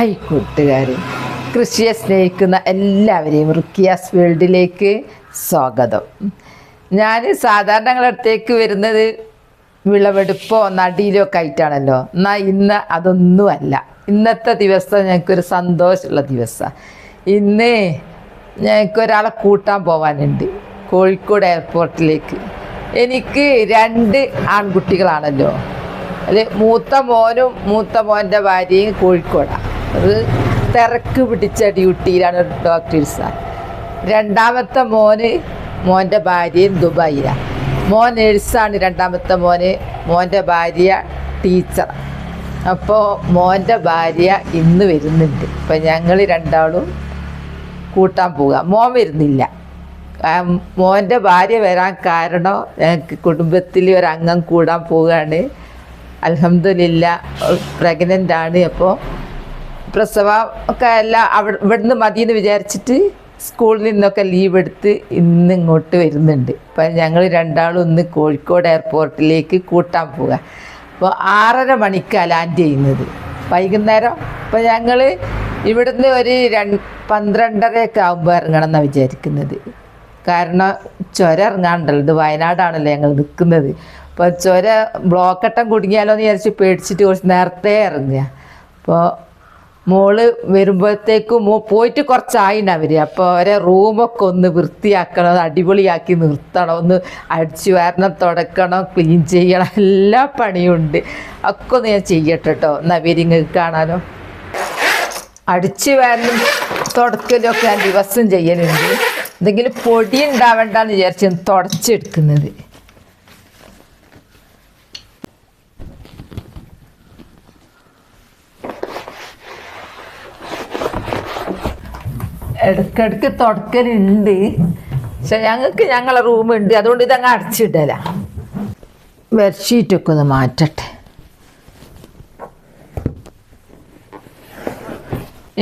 Hi കൂട്ടുകാരെ. കൃഷിയെ സ്നേഹിക്കുന്ന എല്ലാവരെയും റുക്കിയാസ് വേൾഡിലേക്ക് സ്വാഗതം. ഞാൻ സാധാരണ ഞങ്ങളടുത്തേക്ക് വരുന്നത് വിളവെടുപ്പോ നടിയിലോ ഒക്കെ ആയിട്ടാണല്ലോ. എന്നാൽ ഇന്ന് അതൊന്നുമല്ല. ഇന്നത്തെ ദിവസം ഞങ്ങൾക്കൊരു സന്തോഷമുള്ള ദിവസമാണ് ഇന്ന് ഞങ്ങൾക്കൊരാളെ കൂട്ടാൻ പോകാനുണ്ട് കോഴിക്കോട് എയർപോർട്ടിലേക്ക്. എനിക്ക് രണ്ട് ആൺകുട്ടികളാണല്ലോ. അത് മൂത്ത മോനും മൂത്ത മോന്റെ ഭാര്യയും കോഴിക്കോടാണ് അത് തിരക്ക് പിടിച്ച ഡ്യൂട്ടിയിലാണ് ഒരു ഡോക്ടർ സാർ. രണ്ടാമത്തെ മോന് മോന്റെ ഭാര്യയും ദുബായിലാണ് മോൻ നേഴ്സാണ് രണ്ടാമത്തെ മോന് മോന്റെ ഭാര്യ ടീച്ചർ അപ്പോൾ മോന്റെ ഭാര്യ ഇന്ന് വരുന്നുണ്ട്. അപ്പം ഞങ്ങൾ രണ്ടാളും കൂട്ടാൻ പോവുക മോൻ വരുന്നില്ല. മോന്റെ ഭാര്യ വരാൻ കാരണം ഞങ്ങൾക്ക് കുടുംബത്തിൽ ഒരംഗം കൂടാൻ പോവുകയാണ് അലഹമില്ല പ്രഗ്നന്റ് ആണ് അപ്പോൾ പ്രസവം ഒക്കെ എല്ലാം അവിടെ ഇവിടുന്ന് മതിയെന്ന് വിചാരിച്ചിട്ട് സ്കൂളിൽ നിന്നൊക്കെ ലീവ് എടുത്ത് ഇന്ന് ഇങ്ങോട്ട് വരുന്നുണ്ട്. അപ്പം ഞങ്ങൾ രണ്ടാളും ഒന്ന് കോഴിക്കോട് എയർപോർട്ടിലേക്ക് കൂട്ടാൻ പോവുക. അപ്പോൾ ആറര മണിക്കാണ് ലാൻഡ് ചെയ്യുന്നത്. വൈകുന്നേരം അപ്പോൾ ഞങ്ങൾ ഇവിടുന്ന് ഒരു രണ്ട് പന്ത്രണ്ടരയൊക്കെ ആകുമ്പോൾ ഇറങ്ങണം എന്നാണ് വിചാരിക്കുന്നത്. കാരണം ചുരം ഇറങ്ങാണ്ടല്ലോ. ഇത് വയനാടാണല്ലോ ഞങ്ങൾ നിൽക്കുന്നത്. അപ്പോൾ ചൊര ബ്ലോക്കട്ടം കുടുങ്ങിയാലോ എന്ന് വിചാരിച്ച് പേടിച്ചിട്ട് കുറച്ച് നേരത്തെ ഇറങ്ങുക. അപ്പോൾ മോൾ വരുമ്പോഴത്തേക്കും മോ പോയിട്ട് കുറച്ചായിണ്ട് അവർ. അപ്പോൾ അവരെ റൂമൊക്കെ ഒന്ന് വൃത്തിയാക്കണം അടിപൊളിയാക്കി നിർത്തണം ഒന്ന് അടിച്ചു വരണം തുടക്കണം ക്ലീൻ ചെയ്യണം എല്ലാ പണിയുണ്ട്. ഒക്കെ ഒന്ന് ഞാൻ ചെയ്യട്ടെ കേട്ടോ കാണാനോ അടിച്ചു വരണം തുടക്കലും ഒക്കെ ഞാൻ ദിവസം ചെയ്യലുണ്ട്. എന്തെങ്കിലും പൊടി ഉണ്ടാവണ്ടെന്ന് വിചാരിച്ച് തുടച്ചെടുക്കുന്നത്. ഇടയ്ക്കിടയ്ക്ക് തുടക്കലുണ്ട്. പക്ഷെ ഞങ്ങൾക്ക് ഞങ്ങളെ റൂമുണ്ട്. അതുകൊണ്ട് ഇതങ്ങ് അടച്ചിടല. ബെഡ്ഷീറ്റൊക്കെ ഒന്ന് മാറ്റട്ടെ.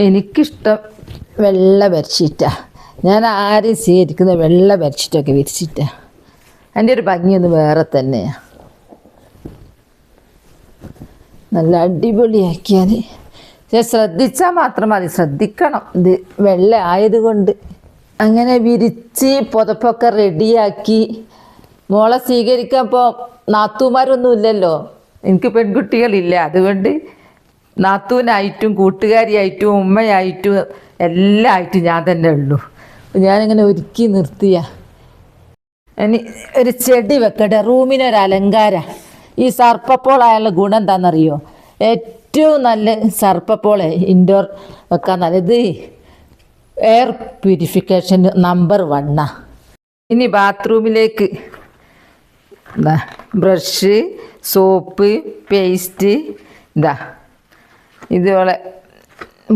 എനിക്കിഷ്ടം വെള്ള ബെഡ്ഷീറ്റാണ് ഞാൻ ആരെയും സ്വീകരിക്കുന്ന വെള്ള ബെഡ്ഷീറ്റൊക്കെ വിരിച്ചിട്ടാണ് അതിന്റെ ഒരു ഭംഗിയൊന്ന് വേറെ തന്നെയാണ് നല്ല അടിപൊളിയാക്കിയാൽ ശ്രദ്ധിച്ചാൽ മാത്രം മതി. ശ്രദ്ധിക്കണം. ഇത് വെള്ള ആയതുകൊണ്ട് അങ്ങനെ വിരിച്ച് പുതപ്പൊക്കെ റെഡിയാക്കി. മോളെ സ്വീകരിക്കാൻ ഇപ്പോൾ നാത്തൂമാരൊന്നും ഇല്ലല്ലോ എനിക്ക് പെൺകുട്ടികളില്ല. അതുകൊണ്ട് നാത്തൂനായിട്ടും കൂട്ടുകാരിയായിട്ടും ഉമ്മയായിട്ടും എല്ലാം ആയിട്ടും ഞാൻ തന്നെ ഉള്ളൂ. ഞാനിങ്ങനെ ഒരുക്കി നിർത്തിയ. ഇനി ഒരു ചെടി വെക്കട്ടെ. റൂമിനൊരു അലങ്കാര ഈ സർപ്പപ്പോളായുള്ള ഗുണം എന്താണെന്നറിയോ? ഏറ്റവും നല്ല സർപ്പപ്പോളെ ഇൻഡോർ വെക്കാൻ നല്ലത് എയർ പ്യൂരിഫിക്കേഷൻ നമ്പർ വണ്ണാ ഇനി ബാത്റൂമിലേക്ക് എന്താ ബ്രഷ് സോപ്പ് പേസ്റ്റ് ഇതാ ഇതുപോലെ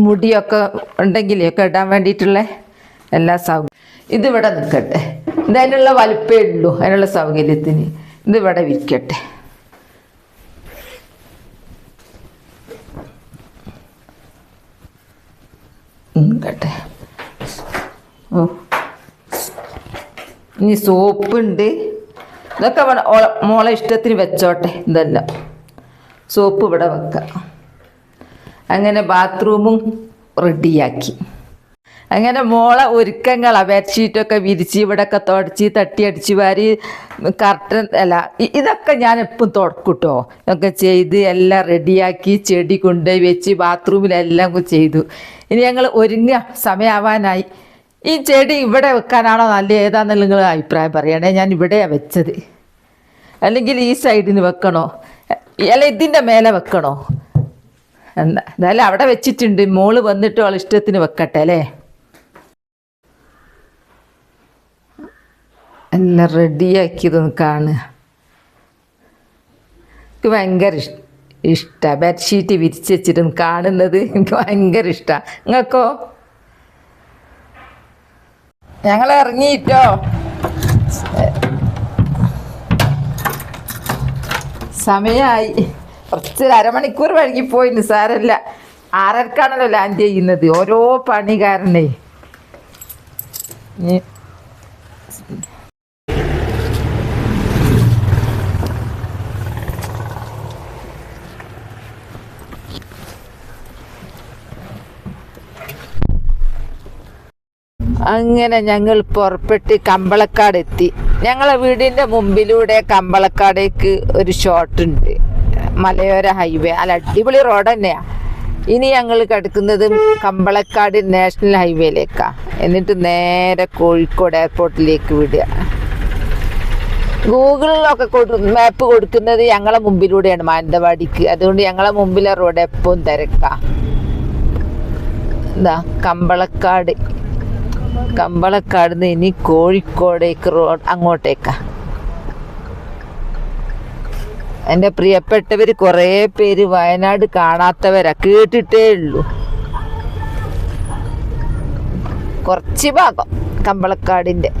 മുടിയൊക്കെ ഉണ്ടെങ്കിലൊക്കെ ഇടാൻ വേണ്ടിയിട്ടുള്ള എല്ലാ സൗകര്യം ഇതിവിടെ നിൽക്കട്ടെ. ഇത് അതിനുള്ള വലുപ്പേ ഉള്ളൂ അതിനുള്ള സൗകര്യത്തിന്. ഇതിവിടെ വിരിക്കട്ടെ. കേട്ടെ ഓ. ഇനി സോപ്പുണ്ട്. ഇതൊക്കെ മോളെ ഇഷ്ടത്തിന് വെച്ചോട്ടെ. ഇതെല്ലാം. സോപ്പ് ഇവിടെ വെക്കാം. അങ്ങനെ ബാത്റൂമും റെഡിയാക്കി അങ്ങനെ മോളെ ഒരുക്കങ്ങളാ. ബെഡ്ഷീറ്റൊക്കെ വിരിച്ച് ഇവിടെയൊക്കെ തുടച്ച് തട്ടി അടിച്ച് വാരി കർട്ടൻ അല്ല ഇതൊക്കെ ഞാൻ എപ്പം തുടക്കൂട്ടോ. ഇതൊക്കെ ചെയ്ത് എല്ലാം റെഡിയാക്കി ചെടി കൊണ്ടുപോയി വെച്ച് ബാത്റൂമിലെല്ലാം ചെയ്തു. ഇനി ഞങ്ങൾ ഒരുങ്ങുക സമയമാവാനായി ഈ ചെടി ഇവിടെ വെക്കാനാണോ നല്ല ഏതാണെന്നുള്ള നിങ്ങൾ അഭിപ്രായം പറയണേ. ഞാൻ ഇവിടെയാണ് വെച്ചത്. അല്ലെങ്കിൽ ഈ സൈഡിന് വെക്കണോ? അല്ല ഇതിന്റെ മേലെ വെക്കണോ? എന്താ എന്തായാലും അവിടെ വെച്ചിട്ടുണ്ട്. മോൾ വന്നിട്ട് അവൾ ഇഷ്ടത്തിന് വെക്കട്ടെ അല്ലേ? എല്ലാം റെഡിയാക്കിയതൊന്ന് കാണുക. എനിക്ക് ഭയങ്കര ഇഷ്ട. ഇഷ്ടമാണ് ബെഡ്ഷീറ്റ് വിരിച്ച് വെച്ചിട്ട് കാണുന്നത് എനിക്ക് ഭയങ്കര ഇഷ്ടമാണ് നിങ്ങൾക്കോ ഞങ്ങൾ ഇറങ്ങിയിട്ടോ? സമയമായി കുറച്ച് അരമണിക്കൂർ വൈകിപ്പോയി നിസാരല്ല ആറരക്കാണല്ലോ ലാൻഡ് ചെയ്യുന്നത്. ഓരോ പണി കാരണേ അങ്ങനെ ഞങ്ങൾ പുറപ്പെട്ട് കമ്പളക്കാട് എത്തി ഞങ്ങളെ വീടിന്റെ മുമ്പിലൂടെ കമ്പളക്കാടേക്ക് ഒരു ഷോർട്ട് ഉണ്ട്. മലയോര ഹൈവേ അല്ല അടിപൊളി റോഡ് തന്നെയാ. ഇനി ഞങ്ങൾ കിടക്കുന്നത് കമ്പളക്കാട് നാഷണൽ ഹൈവേയിലേക്കാ എന്നിട്ട് നേരെ കോഴിക്കോട് എയർപോർട്ടിലേക്ക് വിടുക. ഗൂഗിളിലൊക്കെ മാപ്പ് കൊടുക്കുന്നത് ഞങ്ങളെ മുമ്പിലൂടെയാണ് മാനന്തവാടിക്ക്. അതുകൊണ്ട് ഞങ്ങളെ മുമ്പിലെ റോഡ് എപ്പോഴും തിരക്കാ. എന്താ കമ്പളക്കാട്. കമ്പളക്കാട് ഇനി കോഴിക്കോടേക്ക് റോഡ് അങ്ങോട്ടേക്കാ. എന്റെ പ്രിയപ്പെട്ടവർ കുറേ പേര് വയനാട് കാണാത്തവരാ. കേട്ടിട്ടേ ഉള്ളൂ. കുറച്ച് ഭാഗം കമ്പളക്കാടിന്റെ.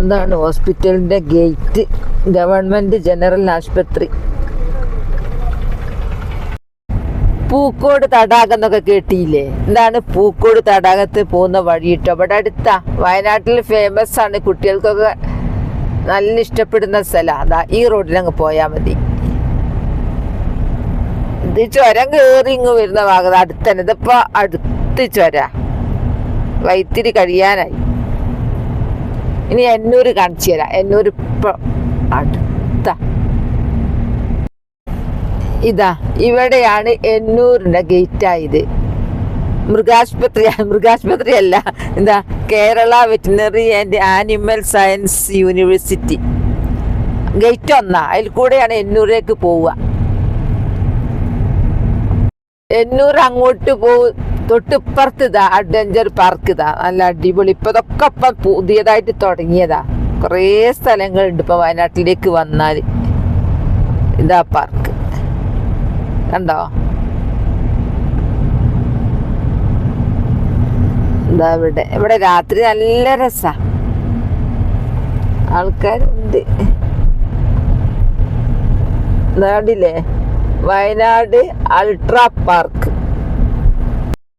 എന്താണ് ഹോസ്പിറ്റലിന്റെ ഗേറ്റ്? ഗവൺമെന്റ് ജനറൽ ആശുപത്രി. പൂക്കോട് തടാകം എന്നൊക്കെ കേട്ടിയില്ലേ? എന്താണ് പൂക്കോട് തടാകത്ത് പോകുന്ന വഴി കേട്ടോ അവിടെ അടുത്താ വയനാട്ടിൽ ഫേമസ് ആണ്. കുട്ടികൾക്കൊക്കെ നല്ല ഇഷ്ടപ്പെടുന്ന സ്ഥലം. അതാ ഈ റോഡിലങ്ങ് പോയാ പോയാൽ മതി. ഇത് ചുരം കയറി ഇങ്ങ് വരുന്ന ഭാഗത്ത് അടുത്തന്നെ ഇതിപ്പോ അടുത്ത് ചുര. വൈത്തിരി കഴിയാനായി. ഇനി എന്നൂര് കാണിച്ചു തരാം. എന്നൂര് ഇപ്പൊ അടുത്ത ഇതാ ഇവിടെയാണ് എന്നൂരിന്റെ ഗേറ്റ് ആയത്. മൃഗാശുപത്രി മൃഗാശുപത്രി അല്ല എന്താ Kerala veterinary and animal science university. Gate ഒന്നാ അതിൽ കൂടെയാണ് എന്നൂരിലേക്ക് പോവുക. എന്നൂർ അങ്ങോട്ട് പോകും തൊട്ടിപ്പുറത്ത് ഇതാ അഡ്വഞ്ചർ പാർക്ക് ഇതാ നല്ല അടിപൊളി. ഇപ്പൊ ഇതൊക്കെ ഇപ്പം പുതിയതായിട്ട് തുടങ്ങിയതാ. കുറേ സ്ഥലങ്ങളുണ്ട് ഇപ്പൊ വയനാട്ടിലേക്ക് വന്നാൽ. ഇതാ പാർക്ക് കണ്ടോ എന്താ ഇവിടെ? ഇവിടെ രാത്രി നല്ല രസാ. ആൾക്കാരുണ്ട്. നാടില്ലേ വയനാട് അൾട്രാ പാർക്ക്.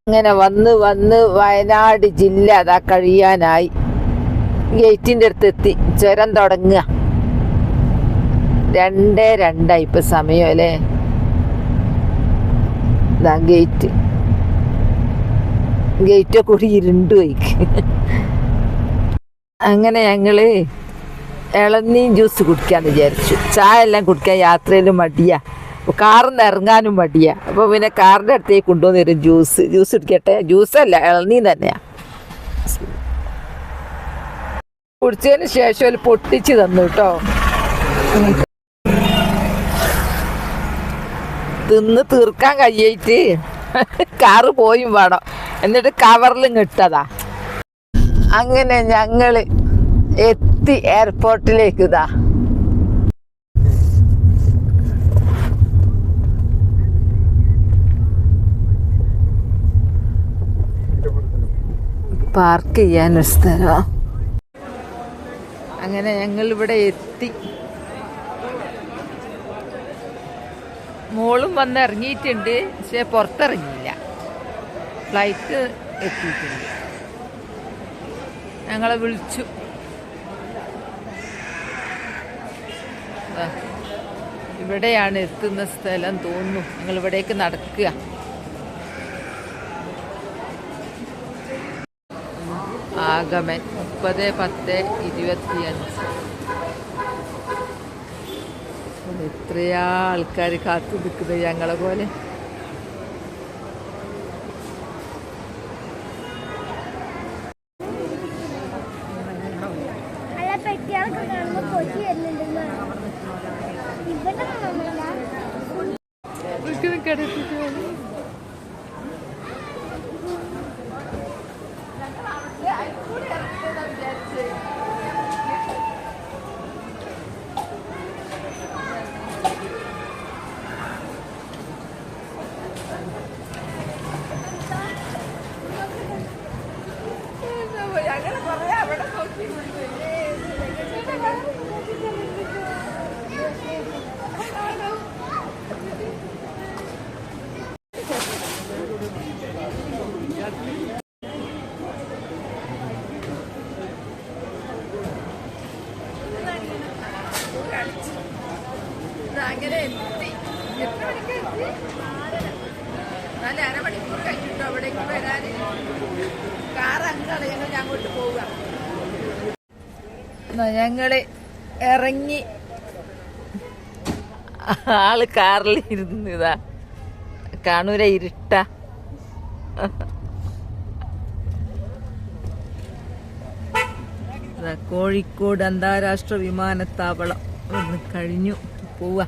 അങ്ങനെ വന്ന് വന്ന് വയനാട് ജില്ല അതാ കഴിയാനായി. ഗേറ്റിന്റെ അടുത്ത് എത്തി. ചുരം തുടങ്ങുക. രണ്ടേ രണ്ടായി ഇപ്പം സമയം അല്ലേ? ഇതാ ഗേറ്റ്. ഗേറ്റ് കൂടി ഇരുണ്ടു പോയിക്ക്. അങ്ങനെ ഞങ്ങൾ ഇളനീം ജ്യൂസ് കുടിക്കാന്ന് വിചാരിച്ചു. ചായ എല്ലാം കുടിക്കാൻ യാത്രയിൽ മടിയാ. കാറിൽ നിന്ന് ഇറങ്ങാനും മടിയാ. അപ്പോൾ പിന്നെ കാറിന്റെ അടുത്തേക്ക് കൊണ്ടുവന്ന് തരും ജ്യൂസ്. ജ്യൂസ് കുടിക്കട്ടെ? ജ്യൂസല്ല ഇളനീ തന്നെയാ. കുടിച്ചതിന് ശേഷം ഒരു പൊട്ടിച്ച് തന്നു കേട്ടോ. തിന്ന് തീർക്കാൻ കഴിയായിട്ട് കാറ് പോയും വേണം. എന്നിട്ട് കവറിലും കിട്ടതാ. അങ്ങനെ ഞങ്ങൾ എത്തി എയർപോർട്ടിലേക്ക് ഇതാ. പാർക്ക് ചെയ്യാനൊരു സ്ഥലം അങ്ങനെ ഞങ്ങൾ ഇവിടെ എത്തി. മോളും വന്ന് ഇറങ്ങിയിട്ടുണ്ട് പക്ഷെ പുറത്തിറങ്ങിയില്ല. ഫ്ലൈറ്റ് എത്തിയിട്ടുണ്ട് ഞങ്ങളെ വിളിച്ചു. ഇവിടെയാണ് എത്തുന്ന സ്ഥലം തോന്നുന്നു. ഞങ്ങൾ ഇവിടേക്ക് നടക്കുക. ആഗമൻ മുപ്പത് പത്ത് ഇരുപത്തിയഞ്ച്. എത്രയാ ആൾക്കാർ കാത്തു നിൽക്കുന്നത് ഞങ്ങളെ പോലെ? അല്ല നമ്മളല്ല അങ്ങനെ എത്തി. മണിക്ക് എത്തി? എന്നാലും അരമണിക്കൂർ കഴിഞ്ഞിട്ടോ അവിടേക്ക് വരാൻ കാർ അങ്ങാണ് ഞങ്ങൾ അങ്ങോട്ട് പോവുക. ഞങ്ങൾ ഇറങ്ങി. ആൾ കാറിൽ ഇരുന്നതാ കാണൂര ഇരുട്ട. കോഴിക്കോട് അന്താരാഷ്ട്ര വിമാനത്താവളം. ഒന്ന് കഴിഞ്ഞു. പോവാ.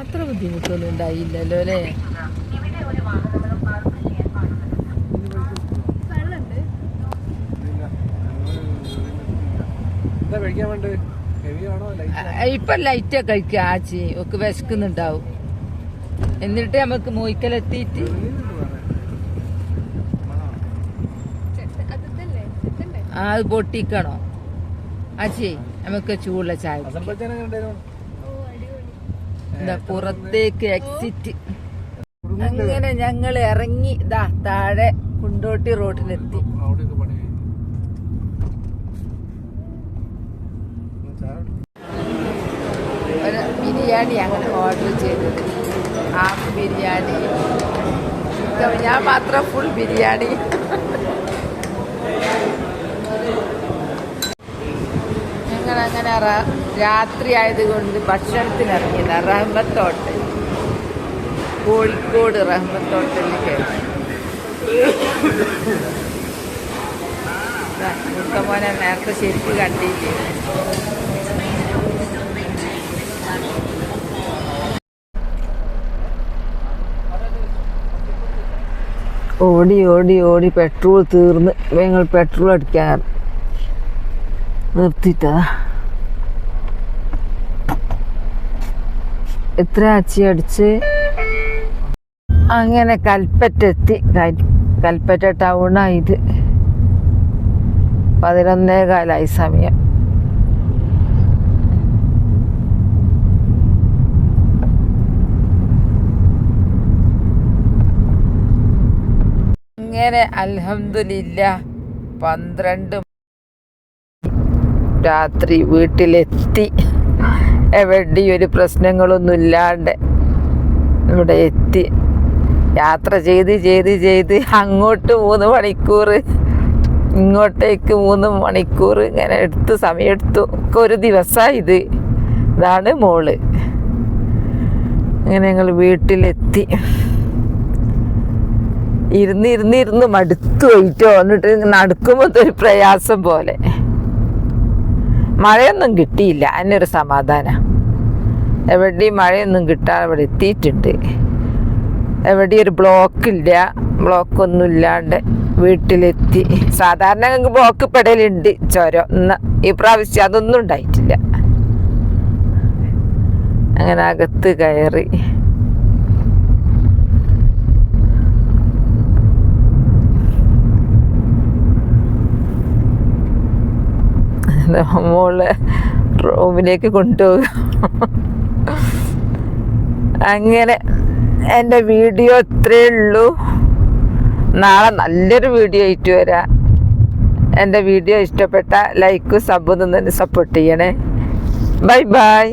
അത്ര ബുദ്ധിമുട്ടൊന്നും ഉണ്ടായില്ലല്ലോ അല്ലേ? ഇപ്പൊ ലൈറ്റ് ഒക്കെ കഴിക്കുക ആച്ചി ഒക്കെ വിശക്കുന്നുണ്ടാവും. എന്നിട്ട് നമുക്ക് മോയിക്കലെത്തിയിട്ട് ആ അത് പൊട്ടിക്കണോ? അച്ചി നമുക്ക് ചൂടുള്ള ചായ എന്താ പുറത്തേക്ക് എക്സിറ്റ് അങ്ങനെ ഞങ്ങൾ ഇറങ്ങി ഇതാ താഴെ കുണ്ടോട്ടി റോഡിലെത്തി. ഒരു ബിരിയാണി അങ്ങനെ ഓർഡർ ചെയ്തത്. ഹാഫ് ബിരിയാണി. ഞാൻ മാത്രം ഫുൾ ബിരിയാണി. ഞങ്ങൾ അങ്ങനെ രാത്രി ആയതുകൊണ്ട് ഭക്ഷണത്തിന് ഇറങ്ങിയതാ റഹ്മത്ത് ഹോട്ടൽ കോഴിക്കോട് റഹ്മത്ത് ഹോട്ടലിൽ കയറി ദാ, മുത്തമോനെ നേരത്തെ ശരിക്ക് കണ്ടില്ലേ? ഓടി ഓടി ഓടി പെട്രോൾ തീർന്ന്. ഞങ്ങൾ പെട്രോൾ അടിക്കാൻ നിർത്തിയിട്ടാ. എത്ര അച്ചി അടിച്ച്? അങ്ങനെ കൽപ്പറ്റ എത്തി കൽപ്പറ്റ ടൗണായത്. പതിനൊന്നേ കാലായി സമയം. അങ്ങനെ അലഹമില്ല പന്ത്രണ്ട് രാത്രി വീട്ടിലെത്തി. എവിടെയും ഒരു പ്രശ്നങ്ങളൊന്നും ഇല്ലാണ്ട് ഇവിടെ എത്തി. യാത്ര ചെയ്ത് ചെയ്ത് ചെയ്ത് അങ്ങോട്ട് മൂന്ന് മണിക്കൂർ ഇങ്ങോട്ടേക്ക് മൂന്ന് മണിക്കൂർ ഇങ്ങനെ എടുത്ത് സമയമെടുത്തു ഒക്കെ ഒരു ദിവസമായി ഇത്. ഇതാണ് മോൾ. അങ്ങനെ ഞങ്ങൾ വീട്ടിലെത്തി. ഇരുന്ന് ഇരുന്ന് ഇരുന്ന് മടുത്തു പോയിട്ടോ. എന്നിട്ട് നടക്കുമ്പോൾ ഒരു പ്രയാസം പോലെ. മഴയൊന്നും കിട്ടിയില്ല. അതിനൊരു സമാധാനം. എവിടെയും മഴയൊന്നും കിട്ടാതെ ഇവിടെ എത്തിയിട്ടുണ്ട്. എവിടെയും ഒരു ബ്ലോക്ക് ഇല്ല. ബ്ലോക്കൊന്നും ഇല്ലാണ്ട് വീട്ടിലെത്തി. സാധാരണ ഞങ്ങൾക്ക് ബ്ലോക്ക് പെടലുണ്ട് ചുരം ഇന്ന് ഈ പ്രാവശ്യം അതൊന്നും ഉണ്ടായിട്ടില്ല. അങ്ങനെ അകത്ത് കയറി. മോൾ റൂമിലേക്ക് കൊണ്ടുപോകുക അങ്ങനെ എന്റെ വീഡിയോ ഇത്രയേ ഉള്ളൂ. നാളെ നല്ലൊരു വീഡിയോ ആയിട്ട് വരാം. എന്റെ വീഡിയോ ഇഷ്ടപ്പെട്ട ലൈക്കും സബ് തന്നെ സപ്പോർട്ട് ചെയ്യണേ. Bye bye.